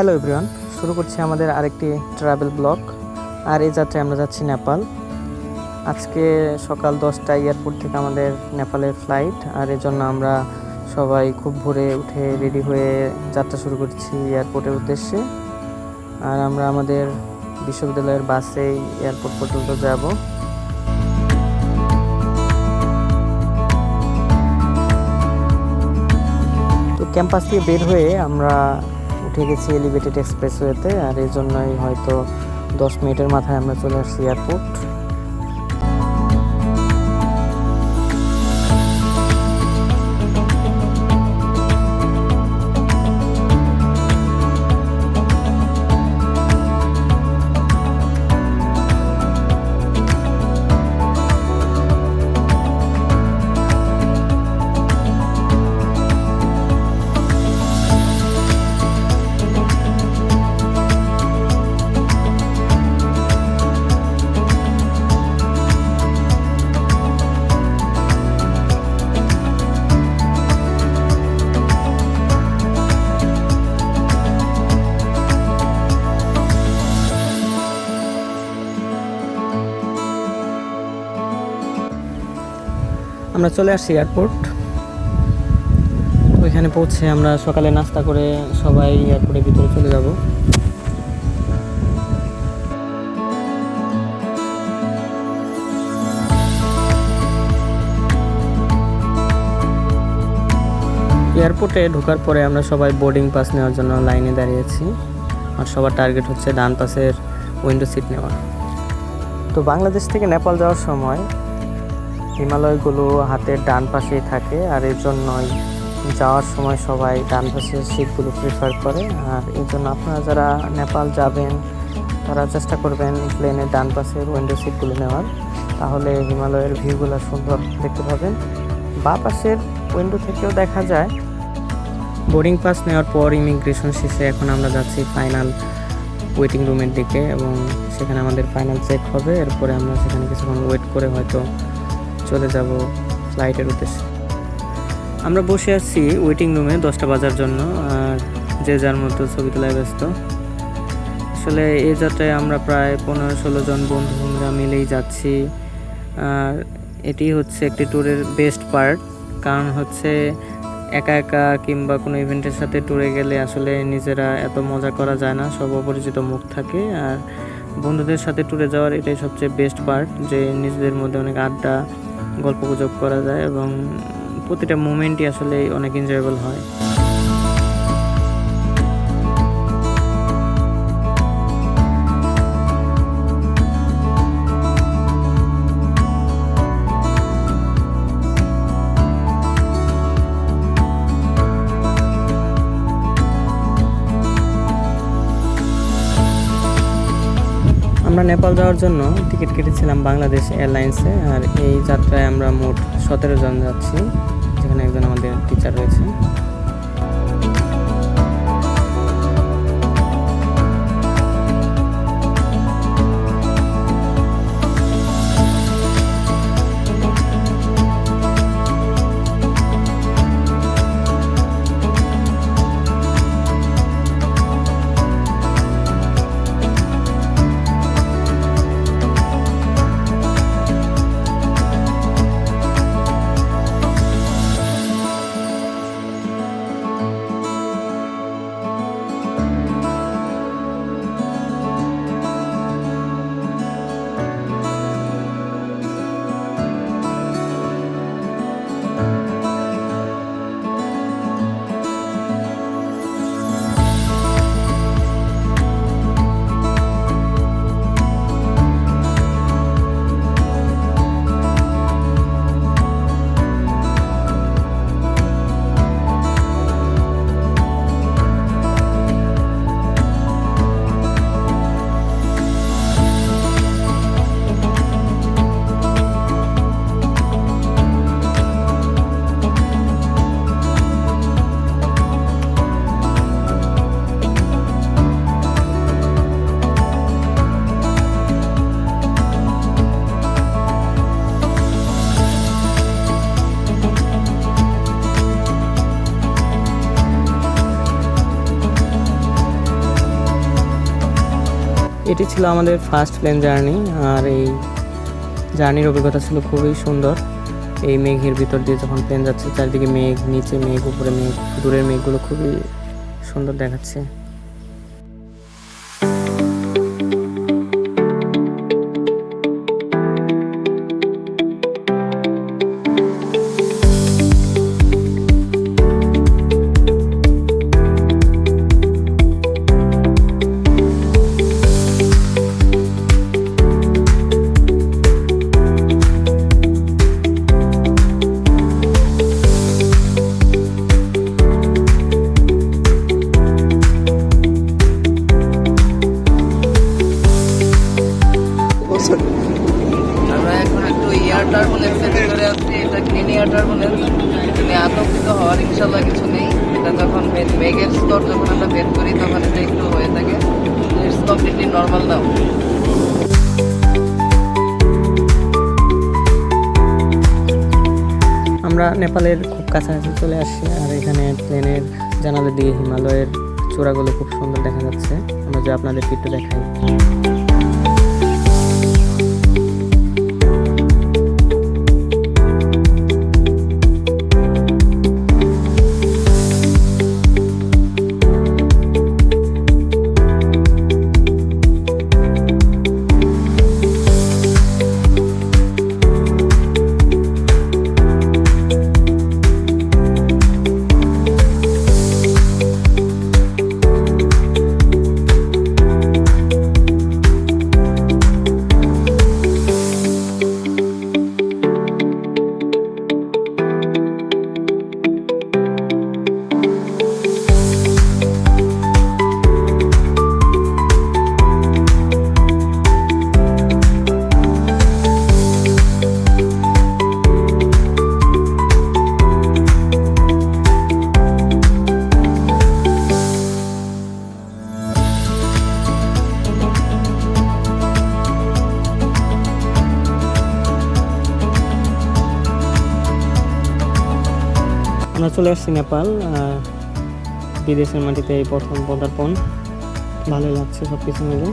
Hello everyone শুরু করছি আমাদের আরেকটি ট্রাভেল ব্লগ আর এই যাত্রায় আমরা যাচ্ছি নেপাল। আজকে সকাল দশটায় এয়ারপোর্ট থেকে আমাদের নেপালের ফ্লাইট আর এই জন্য আমরা সবাই খুব ভোরে উঠে রেডি হয়ে যাত্রা শুরু করছি এয়ারপোর্টের উদ্দেশ্যে। আর আমরা আমাদের বিশ্ববিদ্যালয়ের বাসেই এয়ারপোর্ট পর্যন্ত যাব। তো ক্যাম্পাস থেকে বের হয়ে আমরা উঠে গেছি এলিভেটেড এক্সপ্রেসওয়েতে আর এই জন্যই হয়তো দশ মিনিটের মাথায় আমরা চলে আসছি এয়ারপোর্ট আমরা চলে আসছি এয়ারপোর্ট। ওইখানে পৌঁছে আমরা সকালে নাস্তা করে সবাই এয়ারপোর্টের ভিতরে চলে যাব। এয়ারপোর্টে ঢোকার পরে আমরা সবাই বোর্ডিং পাস নেওয়ার জন্য লাইনে দাঁড়িয়েছি। আর সবার টার্গেট হচ্ছে ডান পাশের উইন্ডো সিট নেওয়া। তো বাংলাদেশ থেকে নেপাল যাওয়ার সময় হিমালয়গুলো হাতের ডান পাশেই থাকে আর এর জন্যই যাওয়ার সময় সবাই ডান পাশের সিটগুলো প্রিফার করে। আর এই জন্য আপনারা যারা নেপাল যাবেন, তারা চেষ্টা করবেন প্লেনের ডান পাশের উইন্ডো সিটগুলো নেওয়ার। তাহলে হিমালয়ের ভিউগুলো সুন্দর দেখতে পাবেন। বা পাশের উইন্ডো থেকেও দেখা যায়। বোর্ডিং পাস নেওয়ার পর ইমিগ্রেশন শেষে এখন আমরা যাচ্ছি ফাইনাল ওয়েটিং রুমের দিকে এবং সেখানে আমাদের ফাইনাল চেক হবে। এরপরে আমরা সেখানে কিছুক্ষণ ওয়েট করে হয়তো চলে যাব ফ্লাইটের উদ্দেশ্যে। আমরা বসে আছি ওয়েটিং রুমে দশটা বাজার জন্য, আর যে যার মতো ছবি তোলায় ব্যস্ত। আসলে এই যাত্রায় আমরা প্রায় পনেরো ষোলো জন বন্ধুরা মিলেই যাচ্ছি। আর এটি হচ্ছে একটি ট্যুরের বেস্ট পার্ট কারণ হচ্ছে একা একা কিংবা কোনো ইভেন্টের সাথে ট্যুরে গেলে আসলে নিজেরা এত মজা করা যায় না, সব অপরিচিত মুখ থাকে। আর বন্ধুদের সাথে ট্যুরে যাওয়ার এটাই সবচেয়ে বেস্ট পার্ট যে নিজেদের মধ্যে অনেক আড্ডা গল্প গুজব করা যায় এবং প্রতিটা মোমেন্টই আসলে অনেক এনজয়েবল হয়। আমরা নেপাল যাওয়ার জন্য টিকিট কেটেছিলাম বাংলাদেশ এয়ারলাইন্সে, আর এই যাত্রায় আমরা মোট সতেরো জন যাচ্ছি, যেখানে একজন আমাদের টিচার রয়েছে। এটি ছিল আমাদের ফার্স্ট প্লেন জার্নি আর এই জার্নির অভিজ্ঞতা ছিল খুবই সুন্দর। এই মেঘের ভিতর দিয়ে যখন প্লেন যাচ্ছে, চারিদিকে মেঘ, নিচে মেঘ, উপরে মেঘ, দূরের মেঘগুলো খুবই সুন্দর দেখাচ্ছে। স্তর যখন আমরা বের করি তখন এটা একটু হয়ে থাকে। ইটস কমপ্লিটলি নর্মাল নাও আমরা নেপালের খুব কাছাকাছি চলে আসছি, আর এখানে প্লেনের জানালা দিয়ে হিমালয়ের চূড়াগুলো খুব সুন্দর দেখা যাচ্ছে। আমরা যে আপনাদেরকে একটু দেখাই। আমরা চলে আসছি নেপাল বিদেশের মাটিতে এই প্রথম পদার্পণ। ভালোই লাগছে সব কিছু মিলে।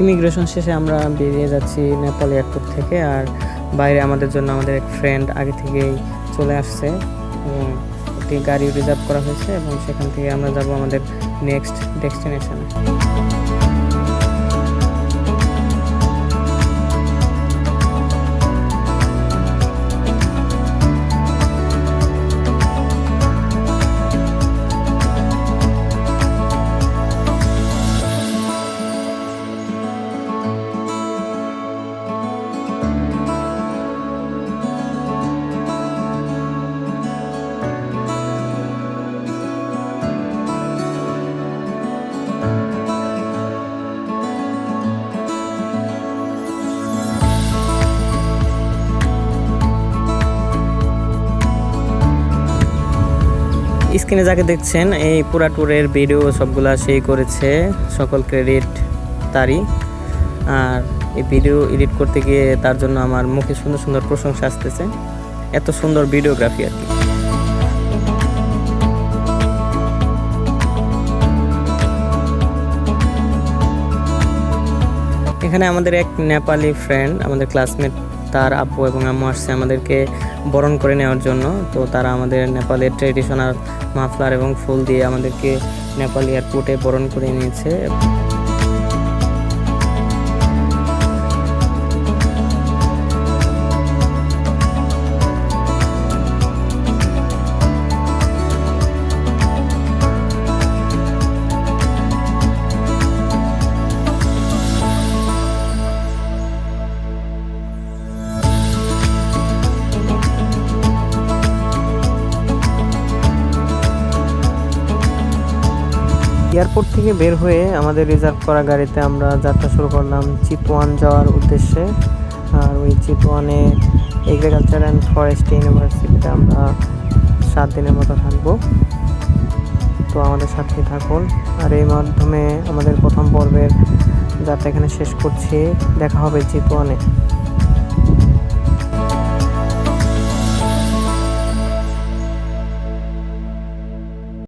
ইমিগ্রেশন শেষে আমরা বেরিয়ে যাচ্ছি নেপাল এয়ারপোর্ট থেকে আর বাইরে আমাদের জন্য আমাদের এক ফ্রেন্ড আগে থেকেই চলে আসছে একটি গাড়ি রিজার্ভ করা হয়েছে এবং সেখান থেকে আমরা যাব আমাদের নেক্সট ডেস্টিনেশনে স্ক্রিনে যাকে দেখছেন, এই পুরা ট্যুরের ভিডিও সবগুলা সেই করেছে সকল ক্রেডিট তারই। আর এই ভিডিও এডিট করতে গিয়ে তার জন্য আমার মুখে সুন্দর সুন্দর প্রশংসা আসতেছে। এত সুন্দর ভিডিওগ্রাফি আর কি। এখানে আমাদের এক নেপালি ফ্রেন্ড আমাদের ক্লাসমেট তার আপু এবং আম্মু আসছে আমাদেরকে বরণ করে নেওয়ার জন্য। তো তারা আমাদের নেপালের ট্রেডিশনাল মাফলার এবং ফুল দিয়ে আমাদেরকে নেপাল এয়ারপোর্টে বরণ করে নিয়েছে। এয়ারপোর্ট থেকে বের হয়ে আমাদের রিজার্ভ করা গাড়িতে আমরা যাত্রা শুরু করলাম চিতওয়ান যাওয়ার উদ্দেশ্যে। আর ওই চিতওয়ানে এগ্রিকালচার অ্যান্ড ফরেস্ট ইউনিভার্সিটিতে আমরা সাত দিনের মতো থাকব। তো আমাদের সাথেই থাকুন। আর এই মাধ্যমে আমাদের প্রথম পর্বের যাত্রা এখানে শেষ করছি। দেখা হবে চিতওয়ানে